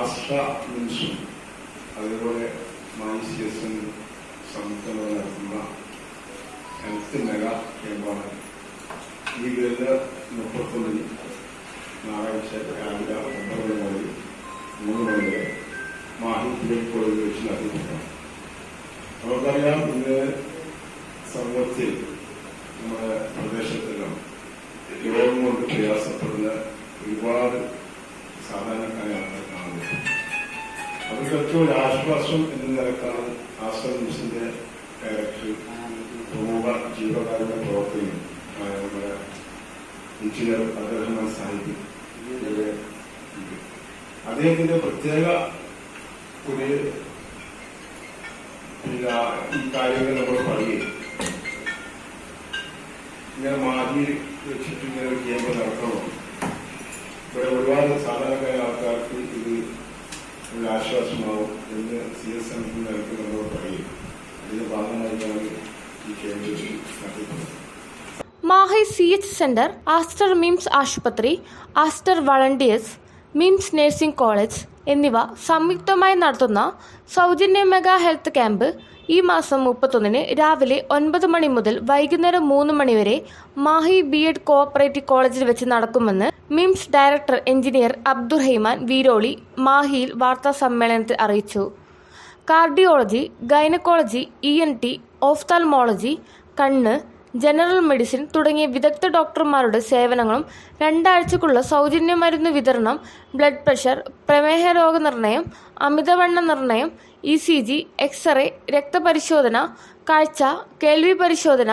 ആസ്ട്ര മിൻസും അതുപോലെ മൈസിയസും സംയുക്തമായി നടത്തുന്ന ഹെൽത്ത് മെഗാ ക്യാമ്പാണ് ഈ വരുന്ന മുപ്പത്തൊന്നിന് ഞായറാഴ്ച രാവിലെ ഒമ്പത് മണി മൂന്ന് മണി വരെ മാഹിത്തിലേക്ക് കോളേജ് വെച്ച് നടത്തുന്നതാണ്. നമുക്കറിയാം ഇന്ന് സമൂഹത്തിൽ സാധാരണക്കാരെ ആൾക്കാർ കാണുന്നത്. അവർക്കൊക്കെ ഒരു ആശ്വാസം എന്ന നിലക്കാണ് ആശ്രമിന്റെ ഡയറക്ടർ പ്രമുഖ ജീവകാരുടെ പ്രവർത്തകൻ നമ്മുടെ എഞ്ചിനീയർ അബ്ദുറഹ്മാൻ സാഹിബ് അദ്ദേഹത്തിന്റെ പ്രത്യേക ഒരു ഈ കാര്യങ്ങൾ നമ്മൾ പറയുകയും ഇങ്ങനെ മാറ്റി വെച്ചിട്ട് ഇങ്ങനെ ഒരു ക്യാമ്പ് നടത്തണം ഇവിടെ ഒരുപാട് സാധാരണക്കാര ആൾക്കാർക്ക് ഇത് ഒരു ആശ്വാസമാവും എന്ന് സി എസ് എം നിലയ്ക്ക് നമ്മളോട് പറയും അതിന്റെ ഭാഗമായിട്ടാണ് ഈ ക്യാമ്പ് നടത്തുന്നത് Mahe C H centre Aster MIMS ആശുപത്രി Aster volunteers MIMS nursing college എന്നിവ സംയുക്തമായി നടത്തുന്ന സൗജന്യ മെഗാ ഹെൽത്ത് ക്യാമ്പ് ഈ മാസം മുപ്പത്തൊന്നിന് രാവിലെ ഒൻപത് മണി മുതൽ വൈകുന്നേരം മൂന്ന് മണിവരെ മാഹി ബി എഡ് കോഓപ്പറേറ്റീവ് കോളേജിൽ വെച്ച് നടക്കുമെന്ന് മിംസ് ഡയറക്ടർ എഞ്ചിനീയർ അബ്ദുറഹിമാൻ വീരോളി മാഹിയിൽ വാർത്താ സമ്മേളനത്തിൽ അറിയിച്ചു. Cardiology gynaecology E N T ophthalmology കണ്ണ് ജനറൽ മെഡിസിൻ തുടങ്ങിയ വിദഗ്ധ ഡോക്ടർമാരുടെ സേവനങ്ങളും രണ്ടാഴ്ചക്കുള്ള സൗജന്യ മരുന്ന് വിതരണം ബ്ലഡ് പ്രഷർ പ്രമേഹ രോഗനിർണയം അമിതവണ്ണ നിർണയം E C G x ray രക്തപരിശോധന കാഴ്ച കേൾവി പരിശോധന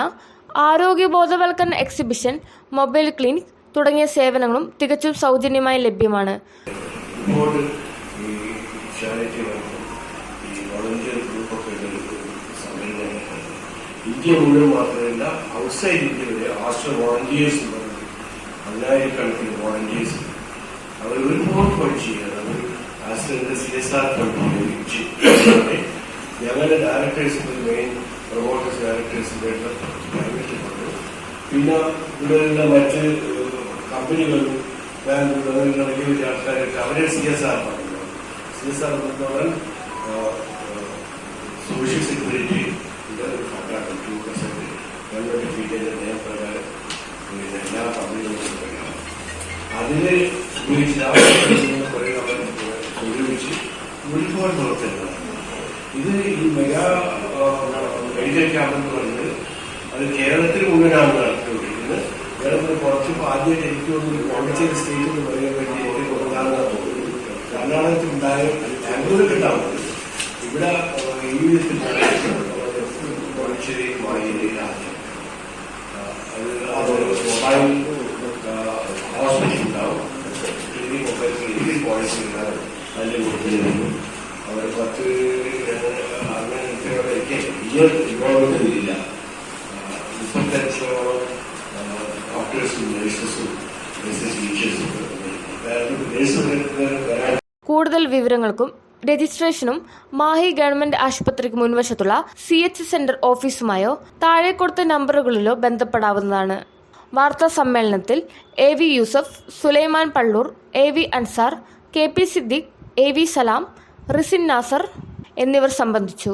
ആരോഗ്യ ബോധവൽക്കരണ എക്സിബിഷൻ മൊബൈൽ ക്ലിനിക് തുടങ്ങിയ സേവനങ്ങളും തികച്ചും സൗജന്യമായി ലഭ്യമാണ്. ഈ വോളണ്ടിയർ ഗ്രൂപ്പൊക്കെ സംഘടനയാണ് ഇന്ത്യ മുഴുവൻ മാത്രമല്ല ഔട്ട്സൈഡ് ഇന്ത്യ ആസ്റ്റർ വോളണ്ടിയേഴ്സ് എന്ന് പറഞ്ഞു പതിനായിരക്കണക്കിന് വോളണ്ടിയേഴ്സ് അവർ ഒരുപാട് പണി ചെയ്യാണ് അവർ ആസ്റ്ററിന്റെ സി എസ് ആർ ഫണ്ട് ഉപയോഗിച്ച് ഞങ്ങളുടെ ഡയറക്ടേഴ്സിന്റെ മെയിൻ പ്രൊമോട്ടേഴ്സ് ഡയറക്ടേഴ്സിന്റെ പ്രൈവറ്റ് ഫണ്ട് പിന്നെ ഇവിടെയുള്ള മറ്റ് കമ്പനികളും ബാങ്കുകളും വലിയ ആൾക്കാരൊക്കെ അവരെ സി എസ് ആർ പറഞ്ഞു സി എസ് ആർ പറഞ്ഞാൽ സോഷ്യൽ സെക്യൂരിറ്റി ഫണ്ടാണ് ടു പെർസെന്റ് ഗവൺമെന്റ് ഫീൽഡിന്റെ നിയമപ്രകാരം പിന്നെ എല്ലാ കഴിയണം അതിന് ഉപയോഗിച്ച് ഒരുപാട് പ്രവർത്തനങ്ങളാണ് ഇത് ഈ മെഗാ മെഡിക്കൽ ക്യാമ്പ് എന്ന് പറയുന്നത് അത് കേരളത്തിൽ മുഴുവനാണ് നടത്തിക്കൊണ്ടിരിക്കുന്നത്. കേരളത്തിൽ കുറച്ച് ആദ്യമായിട്ട് എനിക്ക് തോന്നുന്നു പോണ്ടിച്ചേരി സ്റ്റേറ്റ് എന്ന് പറയാൻ വേണ്ടി എനിക്ക് തോന്നാണ് കർണാടകത്തിൽ ഉണ്ടായ ബാംഗ്ലൂരിൽ ഉണ്ടാവുന്നത് ഇവിടെ വിധത്തിൽ പോണ്ടിച്ചേരി ആദ്യം അത് മൊബൈൽ ഹോസ്പിറ്റൽ ഉണ്ടാവും ക്ലിനിക് മൊബൈൽ ക്ലിനിക് പോളിസി ഉണ്ടാവും അതിന്റെ കൊടുത്തിരുന്നു അവർ പത്ത് അങ്ങനത്തെ ഇയർ ഇൻവോൾവ്മെന്റ് ഇല്ല മുപ്പത്തഞ്ചോളം ഡോക്ടേഴ്സും നഴ്സസും നഴ്സസ് ടീച്ചേഴ്സും നഴ്സുകൾ വരാൻ കൂടുതൽ വിവരങ്ങൾക്കും രജിസ്ട്രേഷനും മാഹി ഗവൺമെന്റ് ആശുപത്രിക്ക് മുൻവശത്തുള്ള സി എച്ച് സെന്റർ ഓഫീസുമായോ താഴെ കൊടുത്ത നമ്പറുകളിലോ ബന്ധപ്പെടാവുന്നതാണ്. വാർത്താ സമ്മേളനത്തിൽ A V Yusuf Sulaiman Pallur A V Ansar K P Siddique A V Salam Risin Nasar എന്നിവർ സംബന്ധിച്ചു.